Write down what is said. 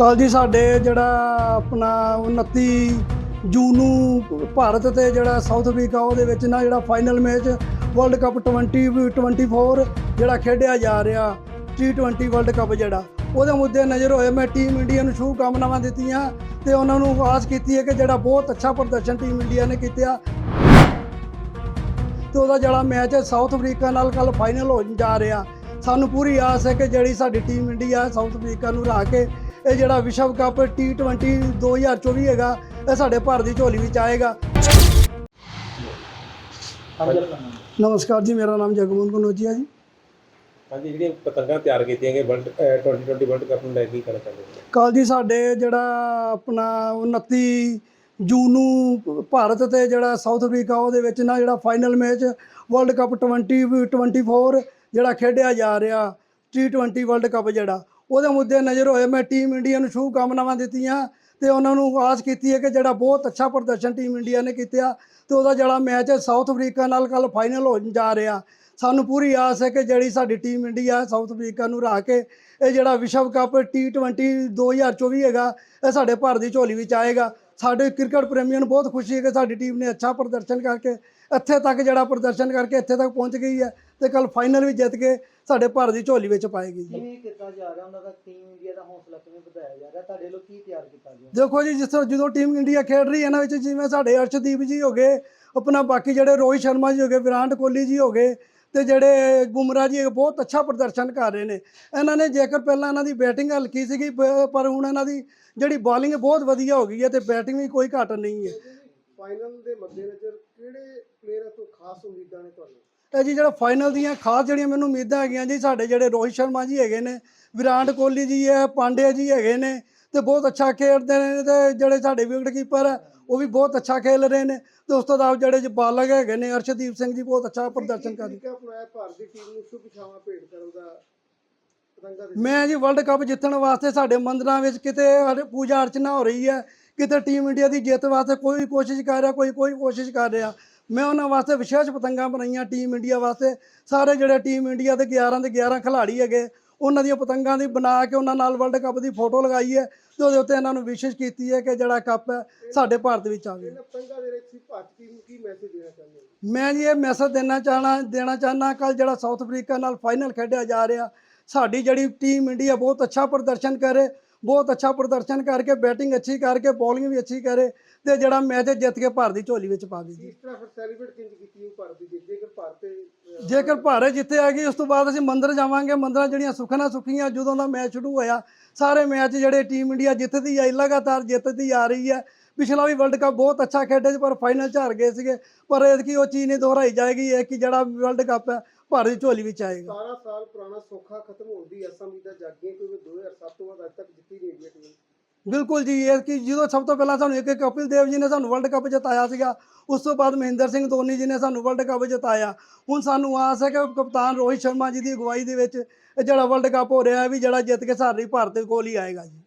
ਕੱਲ ਜੀ, ਸਾਡੇ ਜਿਹੜਾ ਆਪਣਾ 29 ਜੂਨ ਨੂੰ ਭਾਰਤ ਤੇ ਜਿਹੜਾ ਸਾਊਥ ਅਫਰੀਕਾ, ਉਹਦੇ ਵਿੱਚ ਨਾ ਜਿਹੜਾ ਫਾਈਨਲ ਮੈਚ ਵਰਲਡ ਕੱਪ 2024 ਜਿਹੜਾ ਖੇਡਿਆ ਜਾ ਰਿਹਾ T20 ਵਰਲਡ ਕੱਪ ਜਿਹੜਾ, ਉਹਦੇ ਮੁੱਦੇ ਨਜ਼ਰ ਹੋਏ। ਮੈਂ ਟੀਮ ਇੰਡੀਆ ਨੂੰ ਸ਼ੁਭ ਕਾਮਨਾਵਾਂ ਦਿੱਤੀਆਂ ਤੇ ਉਹਨਾਂ ਨੂੰ ਆਸ ਕੀਤੀ ਹੈ ਕਿ ਜਿਹੜਾ ਬਹੁਤ ਅੱਛਾ ਪ੍ਰਦਰਸ਼ਨ ਟੀਮ ਇੰਡੀਆ ਨੇ ਕੀਤਾ ਤੇ ਉਹਦਾ ਜਿਹੜਾ ਮੈਚ ਹੈ ਸਾਊਥ ਅਫਰੀਕਾ ਨਾਲ ਕੱਲ ਫਾਈਨਲ ਹੋਣ ਜਾ ਰਿਹਾ। ਸਾਨੂੰ ਪੂਰੀ ਆਸ ਹੈ ਕਿ ਜਿਹੜੀ ਸਾਡੀ ਟੀਮ ਇੰਡੀਆ ਸਾਊਥ ਅਫਰੀਕਾ ਨੂੰ ਹਰਾ ਕੇ ਇਹ ਜਿਹੜਾ ਵਿਸ਼ਵ ਕੱਪ T20 2024 ਹੈਗਾ ਇਹ ਸਾਡੇ ਭਾਰਤ ਦੀ ਝੋਲੀ ਵਿੱਚ ਆਏਗਾ। ਨਮਸਕਾਰ ਜੀ ਮੇਰਾ ਨਾਮ ਜਗਮੋਹਨ ਕਨੋਜੀਆ ਜੀ। ਹਾਂਜੀ ਜਿਹੜੀਆਂ ਪਤੰਗਾਂ ਤਿਆਰ ਕੀਤੀਆਂ ਗਈਆਂ ਵਰਲਡ 2020 ਵਰਲਡ ਕੱਪ ਨੂੰ ਲੈ ਕੇ ਕੀ ਕਹਿਣਾ ਚਾਹੁੰਦੇ ਹੋ? ਕੱਲ ਜੀ ਸਾਡੇ ਜਿਹੜਾ ਆਪਣਾ 29 ਜੂਨ ਨੂੰ ਭਾਰਤ ਤੇ ਜਿਹੜਾ ਸਾਊਥ ਅਫਰੀਕਾ ਉਹਦੇ ਵਿੱਚ ਨਾ ਜਿਹੜਾ ਫਾਈਨਲ ਮੈਚ ਵਰਲਡ ਕੱਪ 2024 ਜਿਹੜਾ ਖੇਡਿਆ ਜਾ ਰਿਹਾ T20 ਵਰਲਡ ਕੱਪ ਜਿਹੜਾ। ਉਹਦੇ ਮੁੱਦੇ ਨਜ਼ਰ ਹੋਏ। ਮੈਂ ਟੀਮ ਇੰਡੀਆ ਨੂੰ ਸ਼ੁਭਕਾਮਨਾਵਾਂ ਦਿੱਤੀਆਂ ਤੇ ਉਹਨਾਂ ਨੂੰ ਆਸ ਕੀਤੀ ਹੈ ਕਿ ਜਿਹੜਾ ਬਹੁਤ ਅੱਛਾ ਪ੍ਰਦਰਸ਼ਨ ਟੀਮ ਇੰਡੀਆ ਨੇ ਕੀਤਾ ਤੇ ਉਹਦਾ ਜਿਹੜਾ ਮੈਚ ਹੈ ਸਾਊਥ ਅਫਰੀਕਾ ਨਾਲ ਕੱਲ ਫਾਈਨਲ ਹੋ ਜਾ ਰਿਹਾ। ਸਾਨੂੰ ਪੂਰੀ ਆਸ ਹੈ ਕਿ ਜਿਹੜੀ ਸਾਡੀ ਟੀਮ ਇੰਡੀਆ ਸਾਊਥ ਅਫਰੀਕਾ ਨੂੰ ਹਰਾ ਕੇ ਇਹ ਜਿਹੜਾ ਵਿਸ਼ਵ ਕੱਪ T20 2024 ਹੈਗਾ, ਇਹ ਸਾਡੇ ਭਾਰਤ ਦੀ ਝੋਲੀ ਵਿੱਚ ਆਏਗਾ। ਸਾਡੇ ਕ੍ਰਿਕਟ ਪ੍ਰੇਮੀਆਂ ਨੂੰ ਬਹੁਤ ਖੁਸ਼ੀ ਹੈ ਕਿ ਸਾਡੀ ਟੀਮ ਨੇ ਅੱਛਾ ਪ੍ਰਦਰਸ਼ਨ ਕਰਕੇ ਇੱਥੇ ਤੱਕ ਜਿਹੜਾ ਪ੍ਰਦਰਸ਼ਨ ਕਰਕੇ ਇੱਥੇ ਤੱਕ ਪਹੁੰਚ ਗਈ ਹੈ ਤੇ ਕੱਲ ਫਾਈਨਲ ਵੀ ਜਿੱਤ ਕੇ ਸਾਡੇ ਭਾਰਤ ਦੀ ਝੋਲੀ ਵਿੱਚ ਪਾਏਗੀ ਜੀ। ਕਿਵੇਂ ਕੀਤਾ ਜਾ ਰਿਹਾ? ਉਹਨਾਂ ਦਾ ਟੀਮ ਇੰਡੀਆ ਦਾ ਹੌਸਲਾ ਕਿਵੇਂ ਵਧਾਇਆ ਜਾ ਰਿਹਾ? ਤੁਹਾਡੇ ਲੋਕ ਕੀ ਤਿਆਰ ਕੀਤਾ ਗਿਆ? ਦੇਖੋ ਜੀ ਜਿਸ ਤਰ੍ਹਾਂ ਜਦੋਂ ਟੀਮ ਇੰਡੀਆ ਖੇਡ ਰਹੀ ਹੈ ਇਹਨਾਂ ਵਿੱਚ ਜਿਵੇਂ ਸਾਡੇ ਅਰਸ਼ਦੀਪ ਜੀ ਹੋ ਗਏ ਆਪਣਾ ਬਾਕੀ ਜਿਹੜੇ ਰੋਹਿਤ ਸ਼ਰਮਾ ਜੀ ਹੋ ਗਏ ਵਿਰਾਟ ਕੋਹਲੀ ਜੀ ਹੋ ਗਏ ਤੇ ਜਿਹੜੇ ਬੁਮਰਾਹ ਜੀ ਬਹੁਤ ਅੱਛਾ ਪ੍ਰਦਰਸ਼ਨ ਕਰ ਰਹੇ ਨੇ। ਇਹਨਾਂ ਨੇ ਜੇਕਰ ਪਹਿਲਾਂ ਇਹਨਾਂ ਦੀ ਬੈਟਿੰਗ ਹਲਕੀ ਸੀਗੀ ਪਰ ਹੁਣ ਇਹਨਾਂ ਦੀ ਜਿਹੜੀ ਬਾਲਿੰਗ ਬਹੁਤ ਵਧੀਆ ਹੋ ਗਈ ਹੈ ਤੇ ਬੈਟਿੰਗ ਵੀ ਕੋਈ ਘੱਟ ਨਹੀਂ ਹੈ। ਫਾਈਨਲ ਦੇ ਮੱਦੇਨਜ਼ਰ ਕਿਹੜੇ ਪਲੇਅਰ ਤੋਂ ਖਾਸ ਉਮੀਦਾਂ ਨੇ ਤੁਹਾਨੂੰ? ਇਹ ਜੀ ਜਿਹੜਾ ਫਾਈਨਲ ਦੀਆਂ ਖਾਸ ਜਿਹੜੀਆਂ ਮੈਨੂੰ ਉਮੀਦਾਂ ਹੈਗੀਆਂ ਜੀ ਸਾਡੇ ਜਿਹੜੇ ਰੋਹਿਤ ਸ਼ਰਮਾ ਜੀ ਹੈਗੇ ਨੇ ਵਿਰਾਟ ਕੋਹਲੀ ਜੀ ਹੈ ਪਾਂਡਿਆ ਜੀ ਹੈਗੇ ਨੇ ਤੇ ਬਹੁਤ ਅੱਛਾ ਖੇਡਦੇ ਨੇ ਤੇ ਜਿਹੜੇ ਸਾਡੇ ਵਿਕਟ ਕੀਪਰ ਹੈ ਉਹ ਵੀ ਬਹੁਤ ਅੱਛਾ ਖੇਲ ਰਹੇ ਨੇ ਤੇ ਉਸ ਤੋਂ ਬਾਅਦ ਜਿਹੜੇ ਬਾਲਗ ਹੈਗੇ ਨੇ ਅਰਸ਼ਦੀਪ ਸਿੰਘ ਜੀ ਬਹੁਤ ਅੱਛਾ ਪ੍ਰਦਰਸ਼ਨ ਕਰ ਰਹੇ ਤਰੀਕਾ ਅਪਣਾਇਆ ਭਾਰਤ ਦੀ ਟੀਮ ਨੂੰ? ਸ਼ੁਭ ਛਾਵਾਂ ਭੇਟ ਕਰਨ ਦਾ ਪਤੰਗਾ ਦੇ ਮੈਂ ਜੀ ਵਰਲਡ ਕੱਪ ਜਿੱਤਣ ਵਾਸਤੇ ਸਾਡੇ ਮੰਦਰਾਂ ਵਿੱਚ ਕਿਤੇ ਪੂਜਾ ਅਰਚਨਾ ਹੋ ਰਹੀ ਹੈ ਕਿਤੇ ਟੀਮ ਇੰਡੀਆ ਦੀ ਜਿੱਤ ਵਾਸਤੇ ਕੋਈ ਕੋਸ਼ਿਸ਼ ਕਰ ਰਿਹਾ ਕੋਈ ਕੋਈ ਕੋਸ਼ਿਸ਼ ਕਰ ਰਿਹਾ ਮੈਂ ਉਹਨਾਂ ਵਾਸਤੇ ਵਿਸ਼ੇਸ਼ ਪਤੰਗਾਂ ਬਣਾਈਆਂ ਟੀਮ ਇੰਡੀਆ ਵਾਸਤੇ। ਸਾਰੇ ਜਿਹੜੇ ਟੀਮ ਇੰਡੀਆ ਦੇ 11 ਦੇ 11 ਖਿਲਾੜੀ ਹੈਗੇ ਉਹਨਾਂ ਦੀਆਂ ਪਤੰਗਾਂ ਦੀ ਬਣਾ ਕੇ ਉਹਨਾਂ ਨਾਲ ਵਰਲਡ ਕੱਪ ਦੀ ਫੋਟੋ ਲਗਾਈ ਹੈ ਤੇ ਉਹਦੇ ਉੱਤੇ ਇਹਨਾਂ ਨੂੰ ਵਿਸ਼ੇਸ਼ ਕੀਤੀ ਹੈ ਕਿ ਜਿਹੜਾ ਕੱਪ ਹੈ ਸਾਡੇ ਭਾਰਤ ਵਿੱਚ ਆਵੇ ਪਤੰਗਾ ਦੇ ਵਿੱਚ ਭਾਰਤ ਨੂੰ ਕੀ ਮੈਸੇਜ ਦੇਣਾ ਚਾਹੁੰਦੇ ਹੋ? ਮੈਂ ਜੀ ਇਹ ਮੈਸੇਜ ਦੇਣਾ ਚਾਹਣਾ ਦੇਣਾ ਚਾਹਨਾ ਕੱਲ ਜਿਹੜਾ ਸਾਊਥ ਅਫਰੀਕਾ ਨਾਲ ਫਾਈਨਲ ਖੇਡਿਆ ਜਾ ਰਿਹਾ ਸਾਡੀ ਜਿਹੜੀ ਟੀਮ ਇੰਡੀਆ ਬਹੁਤ ਅੱਛਾ ਪ੍ਰਦਰਸ਼ਨ ਕਰੇ ਬਹੁਤ ਅੱਛਾ ਪ੍ਰਦਰਸ਼ਨ ਕਰਕੇ ਬੈਟਿੰਗ ਅੱਛੀ ਕਰਕੇ ਬੋਲਿੰਗ ਵੀ ਅੱਛੀ ਕਰੇ ਤੇ ਜਿਹੜਾ ਮੈਚ ਜਿੱਤ ਕੇ ਭਾਰਤ ਦੀ ਝੋਲੀ ਵਿੱਚ ਪਾਵੇ ਜੀ। ਇਸ ਤਰ੍ਹਾਂ ਫਿਰ ਸੈਲੀਬ੍ਰੇਟ ਕਿੰਜ ਕੀਤੀ ਉਹ ਭਾਰਤ ਦੀ ਜਿੱਤ ਜੇਕਰ ਭਾਰਤ ਤੇ, ਅਹ, ਜੇਕਰ ਭਾਰਤ ਜਿੱਥੇ ਆ ਗਈ, ਉਸ ਤੋਂ ਬਾਅਦ ਅਸੀਂ ਮੰਦਰ ਜਾਵਾਂਗੇ। ਮੰਦਰਾਂ ਜਿਹੜੀਆਂ ਸੁਖਨਾ ਸੁਖੀਆਂ, ਜਦੋਂ ਦਾ ਮੈਚ ਸ਼ੁਰੂ ਹੋਇਆ, ਸਾਰੇ ਮੈਚ ਜਿਹੜੇ ਟੀਮ ਇੰਡੀਆ ਜਿੱਤਦੀ ਆਈ ਲਗਾਤਾਰ ਜਿੱਤਦੀ ਆ ਰਹੀ ਹੈ ਪਿਛਲਾ ਵੀ ਵਰਲਡ ਕੱਪ ਬਹੁਤ ਅੱਛਾ ਖੇਡੇ ਸੀ, ਪਰ ਫਾਈਨਲ 'ਚ ਹਾਰ ਗਏ ਸੀਗੇ। ਪਰ ਐਤਕੀ ਉਹ ਚੀਜ਼ ਨਹੀਂ ਦੁਹਰਾਈ ਜਾਏਗੀ, ਇਹ ਕਿ ਜਿਹੜਾ ਵਰਲਡ ਕੱਪ ਹੈ, ਭਾਰਤ ਦੀ ਝੋਲੀ ਵਿੱਚ ਆਏਗਾ। 17 ਸਾਲ ਪੁਰਾਣਾ ਸੋਖਾ ਖਤਮ ਹੋਣ ਦੀ ਅਸਾਂ ਉਮੀਦਾਂ ਜਾਗੀਆਂ, ਕਿਉਂਕਿ 2007 ਤੋਂ ਬਾਅਦ ਅੱਜ ਤੱਕ ਜਿੱਤੀ ਨਹੀਂ ਇੰਡੀਆ ਟੀਮ ਬਿਲਕੁਲ ਜੀ, ਇਹ ਕਿ ਜਦੋਂ ਸਭ ਤੋਂ ਪਹਿਲਾਂ ਸਾਨੂੰ ਇੱਕ ਕਪਿਲ ਦੇਵ ਜੀ ਨੇ ਸਾਨੂੰ ਵਰਲਡ ਕੱਪ ਜਿਤਾਇਆ ਸੀਗਾ, ਉਸ ਤੋਂ ਬਾਅਦ ਮਹਿੰਦਰ ਸਿੰਘ ਧੋਨੀ ਜੀ ਨੇ ਸਾਨੂੰ ਵਰਲਡ ਕੱਪ ਜਿਤਾਇਆ। ਹੁਣ ਸਾਨੂੰ ਆਸ ਹੈ ਕਿ ਕਪਤਾਨ ਰੋਹਿਤ ਸ਼ਰਮਾ ਜੀ ਦੀ ਅਗਵਾਈ ਦੇ ਵਿੱਚ ਇਹ ਜਿਹੜਾ ਵਰਲਡ ਕੱਪ ਹੋ ਰਿਹਾ ਹੈ ਵੀ ਜਿਹੜਾ ਜਿੱਤ ਕੇ ਸਾਰੀ ਭਾਰਤ ਦੇ ਕੋਲ ਹੀ ਆਏਗਾ ਜੀ।